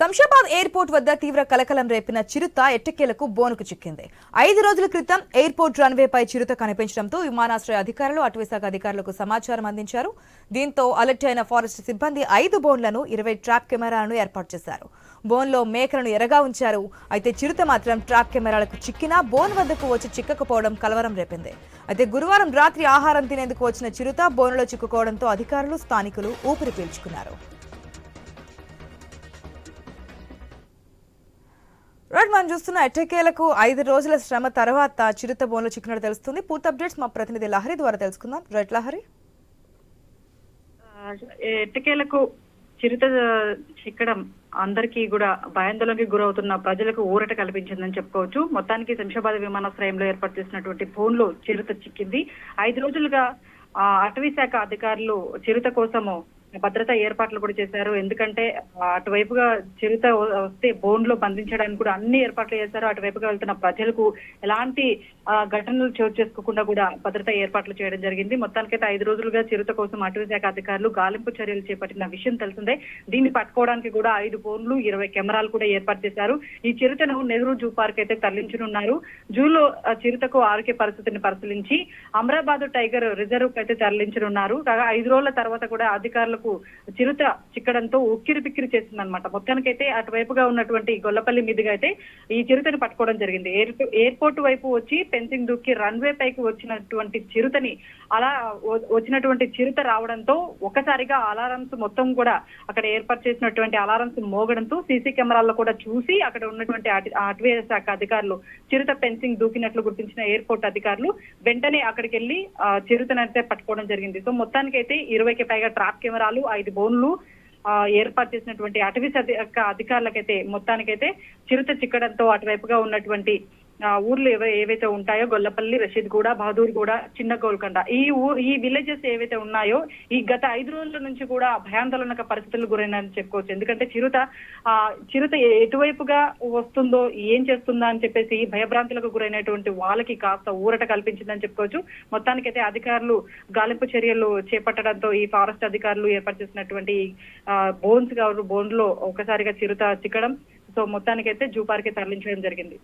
Shamshabad airport వద్ద తీవ్ర కలకలం రేపిన చిరుత ఎట్టకేలకు బోనుకు చిక్కింది. ఐదు రోజుల క్రితం ఎయిర్పోర్ట్ రన్వేపై చిరుత కనిపించడంతో విమానాశ్రయ అధికారులు అటవీశాఖ అధికారులకు సమాచారం అందించారు. దీంతో అలర్ట్ అయిన ఫారెస్ట్ సిబ్బంది ఐదు బోన్లను ఇరవై ట్రాప్ కెమెరాలను ఏర్పాటు చేశారు. బోన్లో మేకలను ఎరగా ఉంచారు. అయితే చిరుత మాత్రం ట్రాప్ కెమెరాలకు చిక్కినా బోన్ వద్దకు వచ్చి చిక్కకపోవడం కలవరం రేపింది. అయితే గురువారం రాత్రి ఆహారం తినేందుకు వచ్చిన చిరుత బోనులో చిక్కుకోవడంతో అధికారులు స్థానికులు ఊపిరి పీల్చుకున్నారు. మనం చూస్తున్న ఎట్టకేలకు ఐదు రోజుల శ్రమ తర్వాత చిరుత బోన్లో చిక్కినట్టు తెలుస్తుంది. పూర్తి అప్డేట్స్ మా ప్రతినిధి లహరి ద్వారా తెలుసుకుందాం. రైట్ లహరి. ఎట్టకేలకు చిరుత చిక్కడం అందరికీ కూడా భయాందోళనకి గురవుతున్న ప్రజలకు ఊరట కల్పించిందని చెప్పుకోవచ్చు. మొత్తానికి శంషాబాద్ విమానాశ్రయంలో ఏర్పాటు చేసినటువంటి ఫోన్లో చిరుత చిక్కింది. ఐదు రోజులుగా అటవీ శాఖ అధికారులు చిరుత కోసము భద్రతా ఏర్పాట్లు కూడా చేశారు. ఎందుకంటే అటువైపుగా చిరుత వస్తే బోన్లో బంధించడానికి కూడా అన్ని ఏర్పాట్లు చేశారు. అటువైపుగా వెళ్తున్న ప్రజలకు ఎలాంటి ఘటనలు చోటు చేసుకోకుండా కూడా భద్రతా ఏర్పాట్లు చేయడం జరిగింది. మొత్తానికైతే ఐదు రోజులుగా చిరుత కోసం అటవీ శాఖ అధికారులు గాలింపు చర్యలు చేపట్టిన విషయం తెలిసిందే. దీన్ని పట్టుకోవడానికి కూడా ఐదు బోన్లు ఇరవై కెమెరాలు కూడా ఏర్పాటు చేశారు. ఈ చిరుతను నెహ్రూ జూ పార్క్ అయితే తరలించనున్నారు. జూలో చిరుతకు ఆరోగ్య పరిస్థితిని పరిశీలించి అమరాబాద్ టైగర్ రిజర్వ్ అయితే తరలించనున్నారు. కాగా ఐదు రోజుల తర్వాత కూడా అధికారులు వరకు చిరుత చిక్కడంతో ఉక్కిరి బిక్కిరి చేసిందనమాట మొత్తానికైతే అటువైపుగా ఉన్నటువంటి గొల్లపల్లి మీదుగా అయితే ఈ చిరుతని పట్టుకోవడం జరిగింది. ఎయిర్- ఎయిర్పోర్ట్ వైపు వచ్చి పెన్సింగ్ దూకి రన్వే పైకి వచ్చినటువంటి చిరుతని అలా వచ్చినటువంటి చిరుత రావడంతో ఒకసారిగా అలారమ్స్ మొత్తం కూడా అక్కడ ఏర్పాటు చేసినటువంటి అలారమ్స్ మోగడంతో సీసీ కెమెరాల్లో కూడా చూసి అక్కడ ఉన్నటువంటి అటవీ శాఖ అధికారులు చిరుత పెన్సింగ్ దూకినట్లు గుర్తించిన ఎయిర్పోర్ట్ అధికారులు వెంటనే అక్కడికి వెళ్ళి ఆ, చిరుతనైతే పట్టుకోవడం జరిగింది. సో మొత్తానికైతే ఇరవైకి పైగా ట్రాప్ కెమెరా కెమెరాలు ఐదు బోన్లు ఆ, ఏర్పాటు చేసినటువంటి అటవీ శాఖ అధికారులకైతే మొత్తానికైతే చిరుత చిక్కడంతో అటువైపుగా ఉన్నటువంటి ఊర్లు ఏవై ఏవైతే ఉంటాయో గొల్లపల్లి రషీద్ కూడా బహదూర్ కూడా చిన్న గోల్కొండ. ఈ ఊ ఈ విలేజెస్ ఏవైతే ఉన్నాయో ఈ గత ఐదు రోజుల నుంచి కూడా భయాందోళనక పరిస్థితులు గురైనని చెప్పుకోవచ్చు. ఎందుకంటే చిరుత ఆ చిరుత ఎటువైపుగా వస్తుందో ఏం చేస్తుందా అని చెప్పేసి భయభ్రాంతులకు గురైనటువంటి వాళ్ళకి కాస్త ఊరట కల్పించిందని చెప్పుకోవచ్చు. మొత్తానికైతే అధికారులు గాలింపు చర్యలు చేపట్టడంతో ఈ ఫారెస్ట్ అధికారులు ఏర్పాటు చేసినటువంటి బోన్స్ కావచ్చు బోన్లో ఒకసారిగా చిరుత చిక్కడం. సో మొత్తానికైతే జూ పార్క్ తరలించడం జరిగింది.